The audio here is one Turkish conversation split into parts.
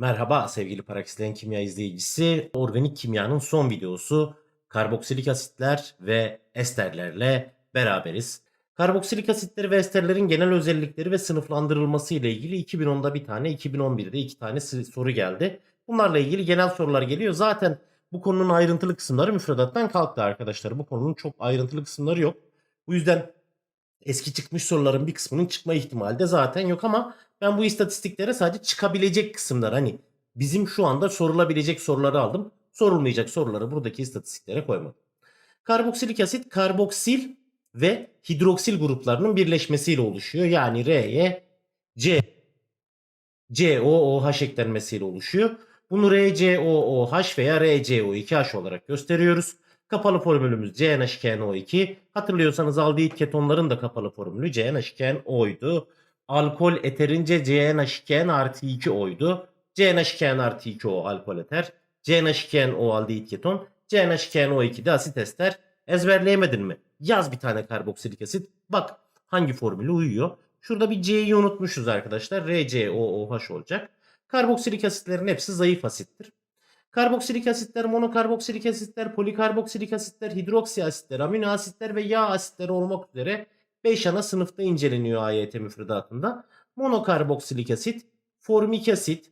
Merhaba sevgili Paraksilen Kimya izleyicisi. Organik kimyanın son videosu karboksilik asitler ve esterlerle beraberiz. Karboksilik asitleri ve esterlerin genel özellikleri ve sınıflandırılması ile ilgili 2010'da bir tane, 2011'de iki tane soru geldi. Bunlarla ilgili genel sorular geliyor. Zaten bu konunun ayrıntılı kısımları müfredattan kalktı arkadaşlar. Bu konunun çok ayrıntılı kısımları yok. Bu yüzden eski çıkmış soruların bir kısmının çıkma ihtimali de zaten yok ama ben bu istatistiklere sadece çıkabilecek kısımlar hani bizim şu anda sorulabilecek soruları aldım. Sorulmayacak soruları buradaki istatistiklere koymadım. Karboksilik asit karboksil ve hidroksil gruplarının birleşmesiyle oluşuyor. Yani R'ye C COOH eklenmesiyle oluşuyor. Bunu RCOOH veya RCO2H olarak gösteriyoruz. Kapalı formülümüz CnH2NO2. Hatırlıyorsanız aldehit ketonların da kapalı formülü CnH2NO'ydu. Alkol eterince CnH2N artı 2 O'ydu. CnH2N artı 2 O alkol eter. CnH2NO aldehit keton. CnH2NO2 de asit ester. Ezberleyemedin mi? Yaz bir tane karboksilik asit. Bak hangi formülü uyuyor. Şurada bir C'yi unutmuşuz arkadaşlar. RCOOH olacak. Karboksilik asitlerin hepsi zayıf asittir. Karboksilik asitler, monokarboksilik asitler, polikarboksilik asitler, hidroksi asitler, amino asitler ve yağ asitleri olmak üzere 5 ana sınıfta inceleniyor AYT müfredatında. Monokarboksilik asit, formik asit,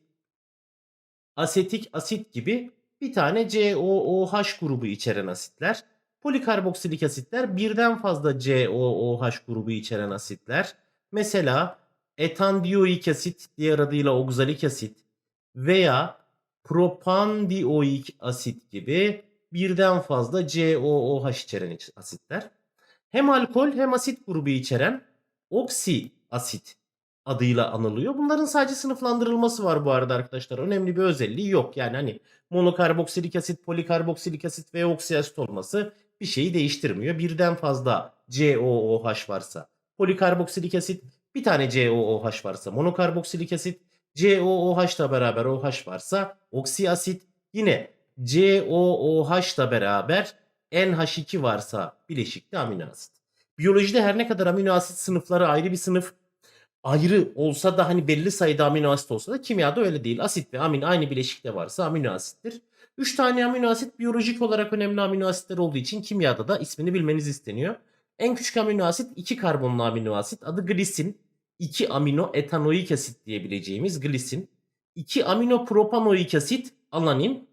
asetik asit gibi bir tane COOH grubu içeren asitler. Polikarboksilik asitler birden fazla COOH grubu içeren asitler. Mesela etandioik asit diğer adıyla oxalik asit veya propandioik asit gibi birden fazla COOH içeren iç- asitler. Hem alkol hem asit grubu içeren oksi asit adıyla anılıyor. Bunların sadece sınıflandırılması var bu arada arkadaşlar. Önemli bir özelliği yok. Yani hani monokarboksilik asit, polikarboksilik asit ve oksiasit olması bir şeyi değiştirmiyor. Birden fazla COOH varsa polikarboksilik asit, bir tane COOH varsa monokarboksilik asit, COOH ile beraber OH varsa oksi asit, yine COOH ile beraber NH2 varsa bileşikli amino asit. Biyolojide her ne kadar amino asit sınıfları ayrı bir sınıf ayrı olsa da hani belli sayıda amino asit olsa da kimyada öyle değil. Asit ve amin aynı bileşikte varsa amino asittir. 3 tane amino asit biyolojik olarak önemli amino asitler olduğu için kimyada da ismini bilmeniz isteniyor. En küçük amino asit 2 karbonlu amino asit adı glisin. 2 amino etanoik asit diyebileceğimiz glisin. 2 amino propanoik asit alanin.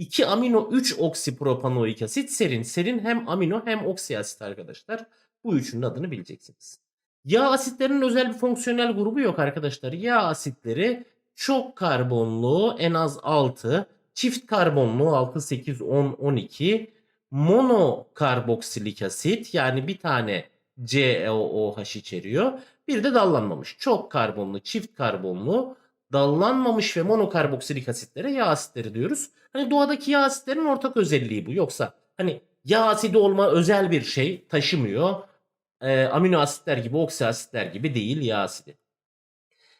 2 amino 3 oksipropanoik asit serin. Serin hem amino hem oksi asit arkadaşlar. Bu üçünün adını bileceksiniz. Yağ asitlerinin özel bir fonksiyonel grubu yok arkadaşlar. Yağ asitleri çok karbonlu en az 6, çift karbonlu 6, 8, 10, 12, monokarboksilik asit yani bir tane COOH içeriyor. Bir de dallanmamış. Çok karbonlu, çift karbonlu, dallanmamış ve monokarboksilik asitlere yağ asitleri diyoruz. Hani doğadaki yağ asitlerin ortak özelliği bu. Yoksa hani yağ asidi olma özel bir şey taşımıyor e, amino asitler gibi, oksi asitler gibi değil yağ asidi.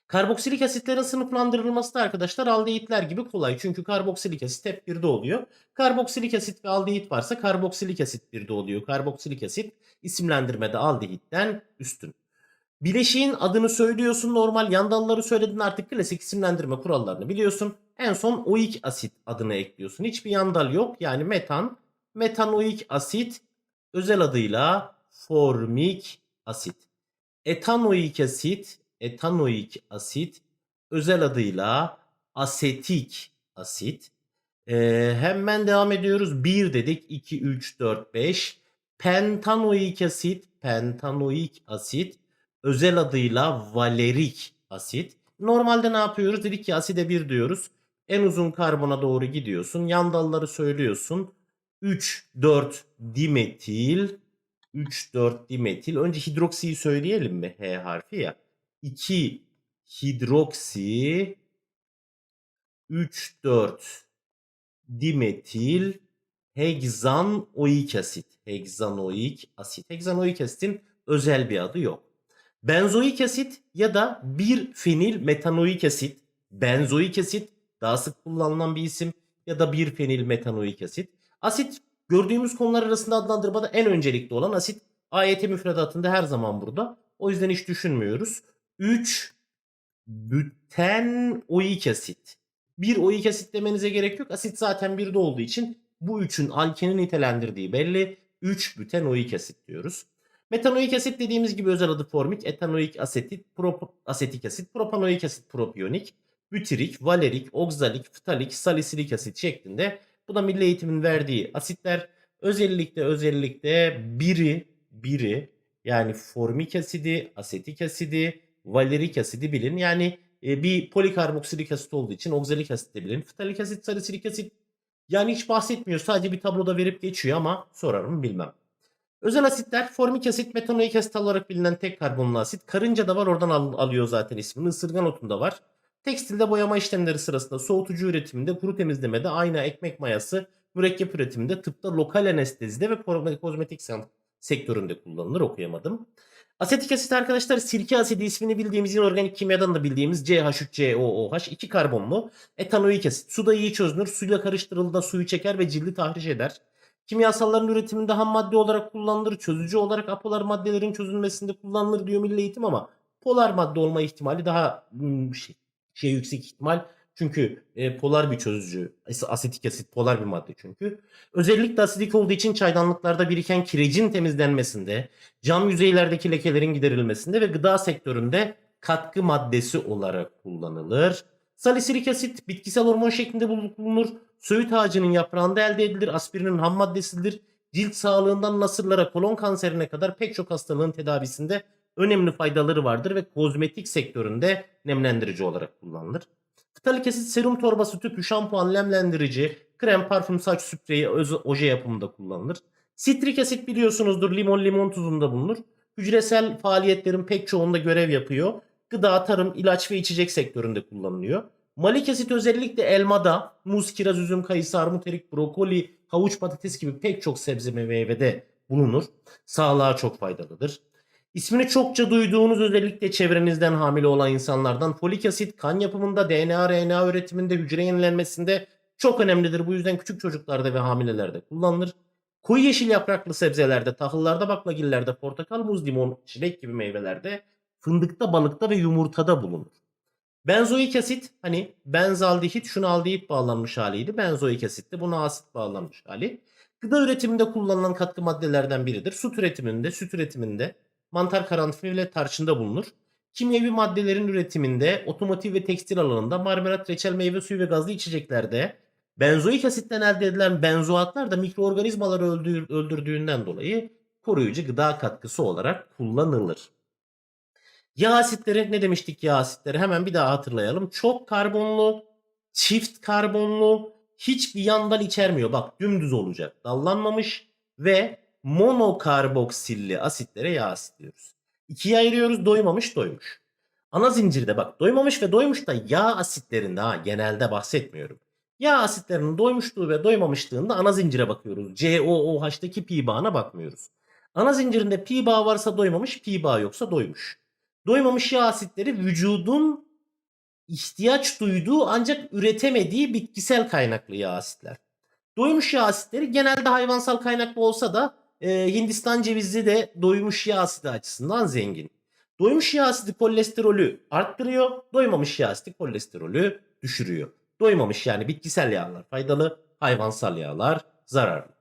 Karboksilik asitlerin sınıflandırılması da arkadaşlar aldehitler gibi kolay. Çünkü karboksilik asit hep birde oluyor. Karboksilik asit ve aldehit varsa karboksilik asit birde oluyor. Karboksilik asit isimlendirmede aldehitten üstün. Bileşiğin adını söylüyorsun normal yan dalları söyledin artık klasik isimlendirme kurallarını biliyorsun. En son oik asit adını ekliyorsun. Hiçbir yan dal yok. Yani metan, metanoik asit özel adıyla formik asit. Etanoik asit, etanoik asit özel adıyla asetik asit. Ee, hemen devam ediyoruz. 1 dedik. 2, 3, 4, 5. Pentanoik asit, pentanoik asit özel adıyla valerik asit. Normalde ne yapıyoruz? Dedik ki aside 1 diyoruz. En uzun karbona doğru gidiyorsun. Yan dalları söylüyorsun. 3, 4 dimetil 3, 4 dimetil. Önce hidroksiyi söyleyelim mi? H harfi ya. 2 hidroksi 3, 4 dimetil hegzanoik asit. Hegzanoik asit. Hegzanoik asitin özel bir adı yok. Benzoik asit ya da bir fenil metanoik asit. Benzoik asit daha sık kullanılan bir isim ya da bir fenil metanoik asit. Asit gördüğümüz konular arasında adlandırmada en öncelikli olan asit AYT müfredatında her zaman burada. O yüzden hiç düşünmüyoruz. 3 butenoik asit. Bir oik asit demenize gerek yok. Asit zaten birde olduğu için bu üçün alkeni nitelendirdiği belli. 3 butenoik asit diyoruz. Metanoik asit dediğimiz gibi özel adı formik, etanoik asetit, prop- asetik asit, propanoik asit propiyonik, bütirik, valerik, oksalik, ftalik, salisilik asit şeklinde. Bu da milli eğitimin verdiği asitler. Özellikle özellikle biri, biri yani formik asidi, asetik asidi, valerik asidi bilin. Yani e, bir polikarboksilik asit olduğu için oksalik asit de bilin. Ftalik asit, salisilik asit yani hiç bahsetmiyor. Sadece bir tabloda verip geçiyor ama sorarım bilmem. Özel asitler formik asit, metanoik asit olarak bilinen tek karbonlu asit. Karınca da var oradan al- alıyor zaten ismini. Isırgan otunda var. Tekstilde boyama işlemleri sırasında soğutucu üretiminde, kuru temizlemede, ayna, ekmek mayası, mürekkep üretiminde, tıpta lokal anestezide ve kozmetik sektöründe kullanılır. Okuyamadım. Asetik asit arkadaşlar sirke asidi ismini bildiğimiz inorganik kimyadan da bildiğimiz CH3COOH iki karbonlu etanoik asit. Suda iyi çözünür. Suyla karıştırıldığında suyu çeker ve cildi tahriş eder. Kimyasalların üretiminde ham madde olarak kullanılır. Çözücü olarak apolar maddelerin çözülmesinde kullanılır diyor Milli Eğitim ama polar madde olma ihtimali daha hmm, şey, şey yüksek ihtimal. Çünkü e, polar bir çözücü. As- Asetik asit polar bir madde çünkü. Özellikle asidik olduğu için çaydanlıklarda biriken kirecin temizlenmesinde, cam yüzeylerdeki lekelerin giderilmesinde ve gıda sektöründe katkı maddesi olarak kullanılır. Salisilik asit bitkisel hormon şeklinde bul- bulunur. Söğüt ağacının yaprağında elde edilir. Aspirinin ham maddesidir. Cilt sağlığından nasırlara, kolon kanserine kadar pek çok hastalığın tedavisinde önemli faydaları vardır ve kozmetik sektöründe nemlendirici olarak kullanılır. Ftalik asit serum torbası, tüpü, şampuan, nemlendirici, krem, parfüm, saç spreyi, oje yapımında kullanılır. Sitrik asit biliyorsunuzdur limon limon tuzunda bulunur. Hücresel faaliyetlerin pek çoğunda görev yapıyor. Gıda, tarım, ilaç ve içecek sektöründe kullanılıyor. Malik asit özellikle elmada, muz, kiraz, üzüm, kayısı, armut, erik, brokoli, havuç, patates gibi pek çok sebze ve meyvede bulunur. Sağlığa çok faydalıdır. İsmini çokça duyduğunuz özellikle çevrenizden hamile olan insanlardan folik asit kan yapımında, DNA, RNA üretiminde, hücre yenilenmesinde çok önemlidir. Bu yüzden küçük çocuklarda ve hamilelerde kullanılır. Koyu yeşil yapraklı sebzelerde, tahıllarda, baklagillerde, portakal, muz, limon, çilek gibi meyvelerde, fındıkta, balıkta ve yumurtada bulunur. Benzoik asit hani benzaldehit şunu aldehit bağlanmış haliydi. Benzoik asit de buna asit bağlanmış hali. Gıda üretiminde kullanılan katkı maddelerden biridir. Süt üretiminde, süt üretiminde, mantar karanfili ve tarçında bulunur. Kimyevi maddelerin üretiminde, otomotiv ve tekstil alanında, marmelat, reçel, meyve suyu ve gazlı içeceklerde, benzoik asitten elde edilen benzoatlar da mikroorganizmaları öldür- öldürdüğünden dolayı koruyucu gıda katkısı olarak kullanılır. Yağ asitleri ne demiştik yağ asitleri? Hemen bir daha hatırlayalım. Çok karbonlu, çift karbonlu, hiçbir yandan içermiyor. Bak dümdüz olacak. Dallanmamış ve monokarboksilli asitlere yağ asit diyoruz. İkiye ayırıyoruz doymamış doymuş. Ana zincirde bak doymamış ve doymuş da yağ asitlerinde ha genelde bahsetmiyorum. Yağ asitlerinin doymuşluğu ve doymamışlığında ana zincire bakıyoruz. COOH'taki pi bağına bakmıyoruz. Ana zincirinde pi bağı varsa doymamış, pi bağı yoksa doymuş. Doymamış yağ asitleri vücudun ihtiyaç duyduğu ancak üretemediği bitkisel kaynaklı yağ asitler. Doymuş yağ asitleri genelde hayvansal kaynaklı olsa da e, Hindistan cevizi de doymuş yağ asidi açısından zengin. Doymuş yağ asidi kolesterolü arttırıyor, doymamış yağ asidi kolesterolü düşürüyor. Doymamış yani bitkisel yağlar faydalı, hayvansal yağlar zararlı.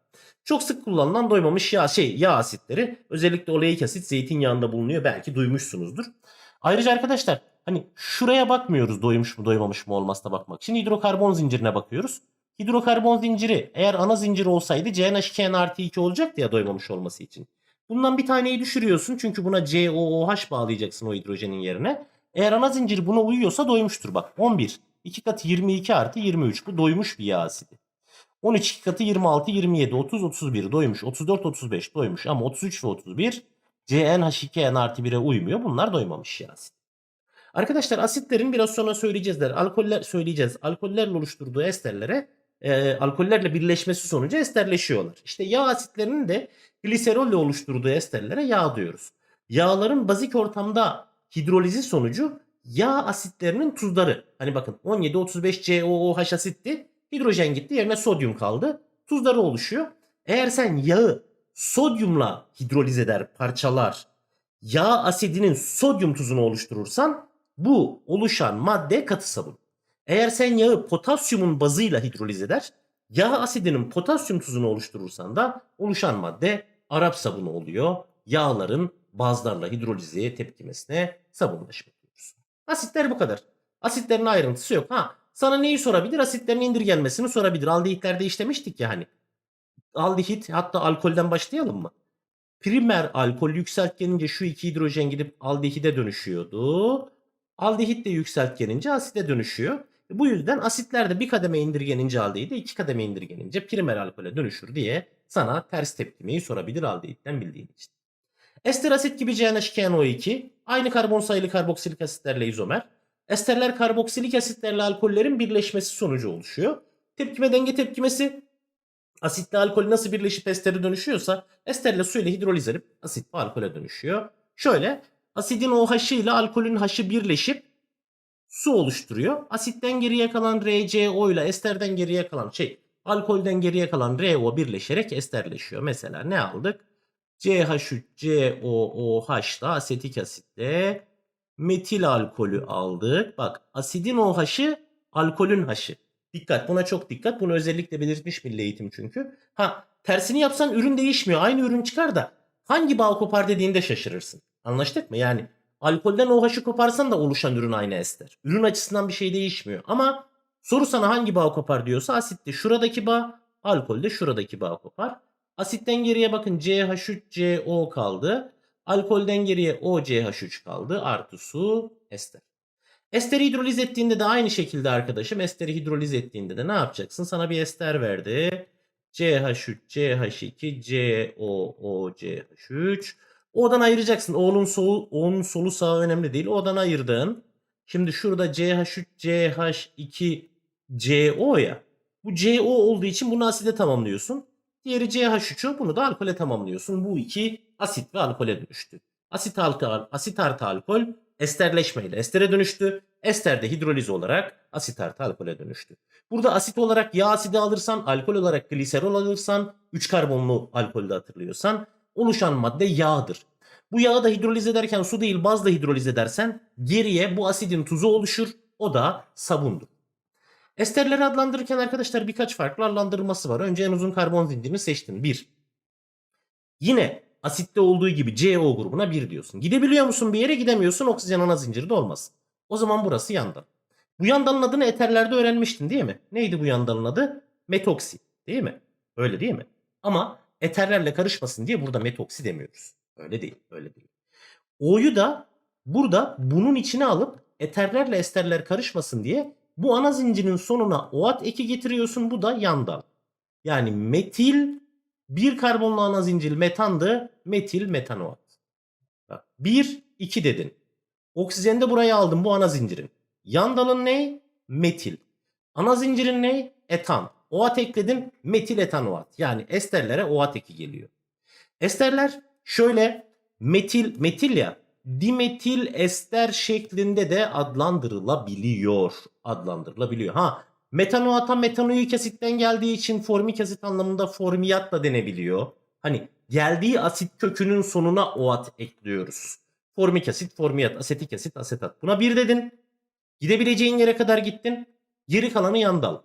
Çok sık kullanılan doymamış yağ şey yağ asitleri özellikle oleik asit zeytinyağında bulunuyor. Belki duymuşsunuzdur. Ayrıca arkadaşlar hani şuraya bakmıyoruz doymuş mu doymamış mı olmasına bakmak için hidrokarbon zincirine bakıyoruz. Hidrokarbon zinciri eğer ana zincir olsaydı CNH2N artı 2 olacaktı ya doymamış olması için. Bundan bir taneyi düşürüyorsun çünkü buna COOH bağlayacaksın o hidrojenin yerine. Eğer ana zincir buna uyuyorsa doymuştur bak 11. 2 katı 22 artı 23 bu doymuş bir yağ asidi. 13 2 katı 26, 27, 30, 31 doymuş. 34, 35 doymuş ama 33 ve 31 CnH2n artı 1'e uymuyor. Bunlar doymamış ya asit. Arkadaşlar asitlerin biraz sonra söyleyeceğizler. Alkoller söyleyeceğiz. Alkollerle oluşturduğu esterlere e, alkollerle birleşmesi sonucu esterleşiyorlar. İşte yağ asitlerinin de gliserolle oluşturduğu esterlere yağ diyoruz. Yağların bazik ortamda hidrolizi sonucu yağ asitlerinin tuzları. Hani bakın 17 35 COOH asitti. Hidrojen gitti yerine sodyum kaldı. Tuzları oluşuyor. Eğer sen yağı sodyumla hidroliz eder, parçalar, yağ asidinin sodyum tuzunu oluşturursan bu oluşan madde katı sabun. Eğer sen yağı potasyumun bazıyla hidroliz eder, yağ asidinin potasyum tuzunu oluşturursan da oluşan madde Arap sabunu oluyor. Yağların bazlarla hidrolize tepkimesine sabunlaşma diyoruz. Asitler bu kadar. Asitlerin ayrıntısı yok. Ha sana neyi sorabilir? Asitlerin indirgenmesini sorabilir. Aldehitlerde işlemiştik ya hani. Aldehit hatta alkolden başlayalım mı? Primer alkol yükselt gelince şu iki hidrojen gidip aldehide dönüşüyordu. Aldehit de yükselt gelince asite dönüşüyor. E, Bu yüzden asitler de bir kademe indirgenince aldehide iki kademe indirgenince primer alkole dönüşür diye sana ters tepkimeyi sorabilir aldehitten bildiğin için. Ester asit gibi CnH2NO2 aynı karbon sayılı karboksilik asitlerle izomer. Esterler karboksilik asitlerle alkollerin birleşmesi sonucu oluşuyor. Tepkime denge tepkimesi asitle alkol nasıl birleşip estere dönüşüyorsa esterle su ile hidroliz edip asit ve alkole dönüşüyor. Şöyle asidin OH'ı ile alkolün H'ı birleşip su oluşturuyor. Asitten geriye kalan RCO ile esterden geriye kalan şey alkolden geriye kalan RO birleşerek esterleşiyor. Mesela ne aldık? CH3 COOH da asetik asitle metil alkolü aldık. Bak asidin OH'ı alkolün H'ı. Dikkat buna çok dikkat. Bunu özellikle belirtmiş milli eğitim çünkü. Ha tersini yapsan ürün değişmiyor. Aynı ürün çıkar da hangi bağ kopar dediğinde şaşırırsın. Anlaştık mı? Yani alkolden OH'ı koparsan da oluşan ürün aynı ester. Ürün açısından bir şey değişmiyor. Ama soru sana hangi bağ kopar diyorsa asitte şuradaki bağ, alkolde şuradaki bağ kopar. Asitten geriye bakın CH3CO kaldı. Alkolden geriye OCH3 kaldı. Artı su ester. Esteri hidroliz ettiğinde de aynı şekilde arkadaşım esteri hidroliz ettiğinde de ne yapacaksın? Sana bir ester verdi. CH3, CH2, COO, CH3. O'dan ayıracaksın. O'nun solu, O'nun solu sağı önemli değil. O'dan ayırdın. Şimdi şurada CH3, CH2, CO ya. Bu CO olduğu için bunu aside tamamlıyorsun. Diğeri CH3'ü bunu da alkole tamamlıyorsun. Bu iki asit ve alkole dönüştü. Asit, alkol, asit artı alkol esterleşmeyle estere dönüştü. Ester de hidroliz olarak asit artı alkole dönüştü. Burada asit olarak yağ asidi alırsan, alkol olarak gliserol alırsan, 3 karbonlu alkolde hatırlıyorsan oluşan madde yağdır. Bu yağı da hidroliz ederken su değil bazla hidroliz edersen geriye bu asidin tuzu oluşur. O da sabundur. Esterleri adlandırırken arkadaşlar birkaç farklı adlandırılması var. Önce en uzun karbon zincirini seçtin. 1. Yine asitte olduğu gibi CO grubuna 1 diyorsun. Gidebiliyor musun bir yere gidemiyorsun oksijen ana zinciri de olmaz. O zaman burası yandan. Bu yandalın adını eterlerde öğrenmiştin değil mi? Neydi bu yandalın adı? Metoksi değil mi? Öyle değil mi? Ama eterlerle karışmasın diye burada metoksi demiyoruz. Öyle değil, öyle değil. O'yu da burada bunun içine alıp eterlerle esterler karışmasın diye bu ana zincirin sonuna OAT eki getiriyorsun. Bu da yandal. Yani metil bir karbonlu ana zincir metandı. Metil metanoat. Bak 1 2 dedin. Oksijeni de buraya aldım bu ana zincirin. Yan dalın ne? Metil. Ana zincirin ne? Etan. OAT ekledin metil etanoat. Yani esterlere OAT eki geliyor. Esterler şöyle metil metil ya dimetil ester şeklinde de adlandırılabiliyor. Adlandırılabiliyor. Ha metanoata metanoik asitten geldiği için formik asit anlamında formiyat da denebiliyor. Hani geldiği asit kökünün sonuna OAT ekliyoruz. Formik asit, formiyat, asetik asit, asetat. Buna bir dedin. Gidebileceğin yere kadar gittin. Geri kalanı yandal.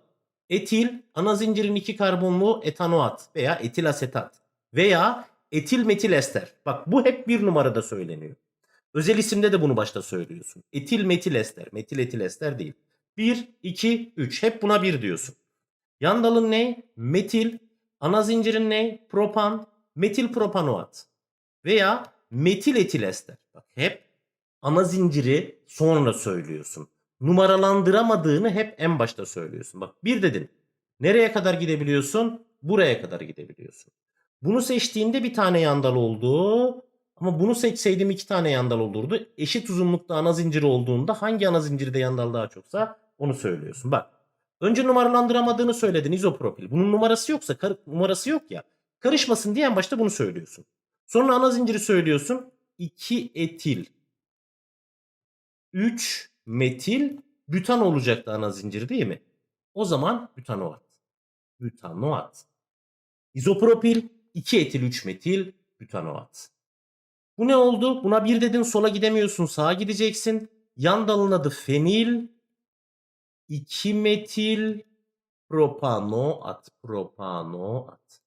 Etil, ana zincirin iki karbonlu etanoat veya etil asetat veya etil metil ester. Bak bu hep bir numarada söyleniyor. Özel isimde de bunu başta söylüyorsun. Etil metil ester. Metil etil ester değil. 1, 2, 3. Hep buna 1 diyorsun. Yan dalın ne? Metil. Ana zincirin ne? Propan. Metil propanoat. Veya metil etil ester. Bak hep ana zinciri sonra söylüyorsun. Numaralandıramadığını hep en başta söylüyorsun. Bak bir dedin. Nereye kadar gidebiliyorsun? Buraya kadar gidebiliyorsun. Bunu seçtiğinde bir tane yandal oldu. Ama bunu seçseydim iki tane yandal olurdu. Eşit uzunlukta ana zinciri olduğunda hangi ana zincirde yandal daha çoksa onu söylüyorsun. Bak. Önce numaralandıramadığını söyledin izopropil. Bunun numarası yoksa numarası yok ya. Karışmasın diye başta bunu söylüyorsun. Sonra ana zinciri söylüyorsun. 2 etil 3 metil bütan olacaktı ana zincir değil mi? O zaman bütanoat. Bütanoat. İzopropil 2 etil 3 metil bütanoat. Bu ne oldu? Buna bir dedin sola gidemiyorsun sağa gideceksin. Yan dalın adı fenil 2 metil propanoat. Propanoat.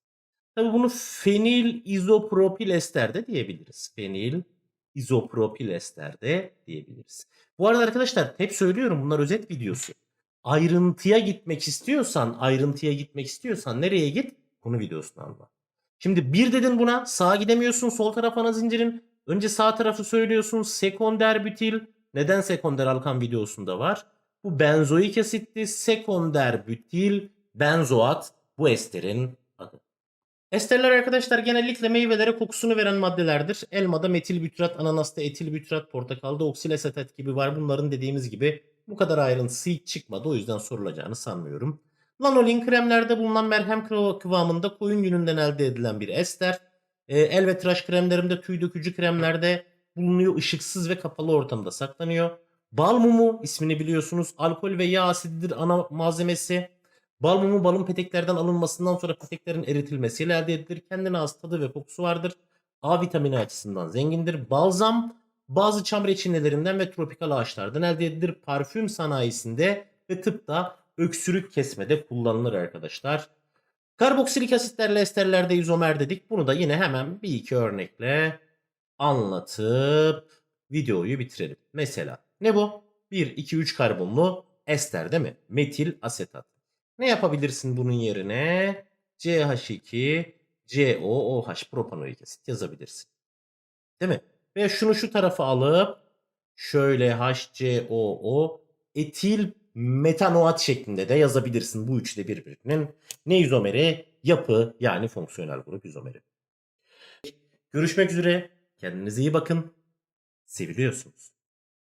Tabii bunu fenil izopropil ester de diyebiliriz. Fenil izopropil ester de diyebiliriz. Bu arada arkadaşlar hep söylüyorum bunlar özet videosu. Ayrıntıya gitmek istiyorsan, ayrıntıya gitmek istiyorsan nereye git? Konu videosunu anla. Şimdi bir dedin buna sağa gidemiyorsun sol taraf ana zincirin. Önce sağ tarafı söylüyorsun sekonder bütil. Neden sekonder alkan videosunda var? Bu benzoik asitti sekonder bütil benzoat bu esterin adı. Esterler arkadaşlar genellikle meyvelere kokusunu veren maddelerdir. Elmada metil bütrat, ananasta etil bütrat, portakalda oksilesetat gibi var. Bunların dediğimiz gibi bu kadar ayrıntısı hiç çıkmadı. O yüzden sorulacağını sanmıyorum. Lanolin kremlerde bulunan merhem kıva- kıvamında koyun yününden elde edilen bir ester. Ee, el ve tıraş kremlerimde tüy dökücü kremlerde bulunuyor. ışıksız ve kapalı ortamda saklanıyor. Bal mumu ismini biliyorsunuz. Alkol ve yağ asididir ana malzemesi. Bal mumu balın peteklerden alınmasından sonra peteklerin eritilmesiyle elde edilir. Kendine has tadı ve kokusu vardır. A vitamini açısından zengindir. Balzam bazı çam reçinelerinden ve tropikal ağaçlardan elde edilir. Parfüm sanayisinde ve tıpta öksürük kesmede kullanılır arkadaşlar. Karboksilik asitlerle esterlerde izomer dedik. Bunu da yine hemen bir iki örnekle anlatıp videoyu bitirelim. Mesela ne bu? 1, 2, 3 karbonlu ester değil mi? Metil asetat. Ne yapabilirsin bunun yerine? CH2, COOH propanoik asit yazabilirsin. Değil mi? Ve şunu şu tarafa alıp şöyle HCOO etil metanoat şeklinde de yazabilirsin. Bu üçü de birbirinin ne izomeri? Yapı yani fonksiyonel grup izomeri. Görüşmek üzere. Kendinize iyi bakın. Seviliyorsunuz.